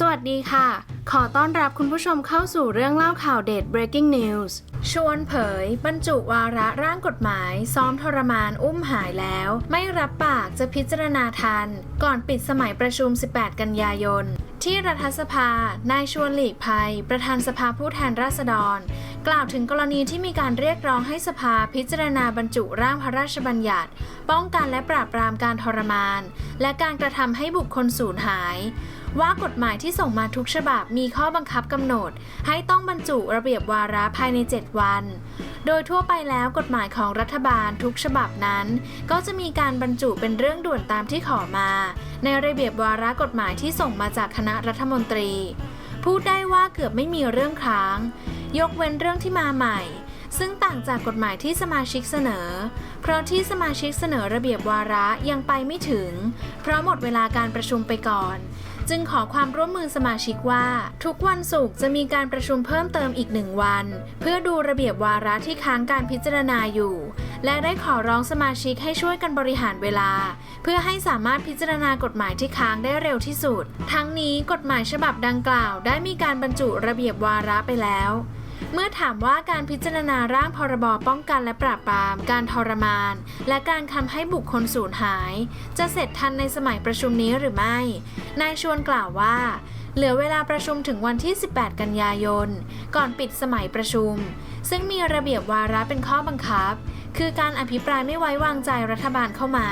สวัสดีค่ะ ขอต้อนรับคุณผู้ชมเข้าสู่เรื่องเล่าข่าวเด็ด breaking news ชวนเผย บรรจุวาระร่างกฎหมาย ซ้อมทรมานอุ้มหายแล้ว ไม่รับปากจะพิจารณาทัน ก่อนปิดสมัยประชุม 18 กันยายน ที่รัฐสภา นายชวนหลีกภัย ประธานสภาผู้แทนราษฎร กล่าวถึงกรณีที่มีการเรียกร้องให้สภาพิจารณาบรรจุร่างพระราชบัญญัติ ป้องกันและปราบปรามการทรมาน และการกระทำให้บุคคลสูญหาย ว่ากฎหมายที่ส่งมาทุกฉบับมีข้อบังคับกำหนด ให้ต้องบรรจุระเบียบวาระภายใน 7 วัน โดยทั่วไปแล้วกฎหมายของรัฐบาลทุกฉบับนั้น ก็จะมีการบรรจุเป็นเรื่องด่วนตามที่ขอมา ในระเบียบวาระกฎหมายที่ส่งมาจากคณะรัฐมนตรี พูดได้ว่าเกือบไม่มีเรื่องค้าง ยกเว้นเรื่องที่มาใหม่ ซึ่งต่างจากกฎหมายที่สมาชิกเสนอ เพราะที่สมาชิกเสนอระเบียบวาระยังไปไม่ถึง เพราะหมดเวลาการประชุมไปก่อน จึงขอความร่วมมือสมาชิกว่า ทุกวันศุกร์จะมีการประชุมเพิ่มเติมอีกหนึ่งวัน เพื่อดูระเบียบวาระที่ค้างการพิจารณาอยู่ และได้ขอร้องสมาชิกให้ช่วยกันบริหารเวลา เพื่อให้สามารถพิจารณากฎหมายที่ค้างได้เร็วที่สุด ทั้งนี้กฎหมายฉบับดังกล่าว ได้มีการบรรจุระเบียบวาระไปแล้ว เมื่อถามว่าการพิจารณาร่างพรบป้องกันและปราบปราม การทรมาน และการทำให้บุคคลสูญหาย จะเสร็จทันในสมัยประชุมนี้หรือไม่ นายชวนกล่าวว่า เหลือเวลาประชุมถึงวันที่ 18 กันยายน ก่อนปิดสมัยประชุม ซึ่งมีระเบียบวาระเป็นข้อบังคับ คือการอภิปรายไม่ไว้วางใจรัฐบาลเข้ามา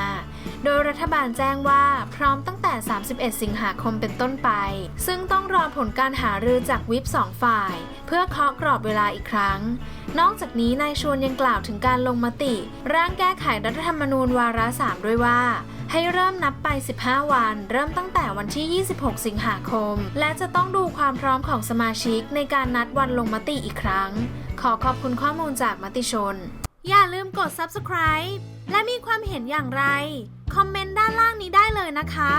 โดยรัฐบาลแจ้งว่าพร้อมตั้งแต่ 31 สิงหาคมเป็นต้นไป ซึ่งต้องรอผลการหารือจากวิปสองฝ่าย เพื่อเคาะกรอบเวลาอีกครั้ง นอกจากนี้นายชวนยังกล่าวถึงการลงมติ ร่างแก้ไขรัฐธรรมนูญวาระ3ด้วยว่า ให้เริ่มนับไป 15 วัน เริ่มตั้งแต่วันที่ 26 สิงหาคม และจะต้องดูความพร้อมของสมาชิกในการนัดวันลงมติอีกครั้ง ขอขอบคุณข้อมูลจากมติชน อย่าลืมกด subscribe และมีความเห็นอย่างไร คอมเมนต์ด้านล่างนี้ได้เลยนะคะ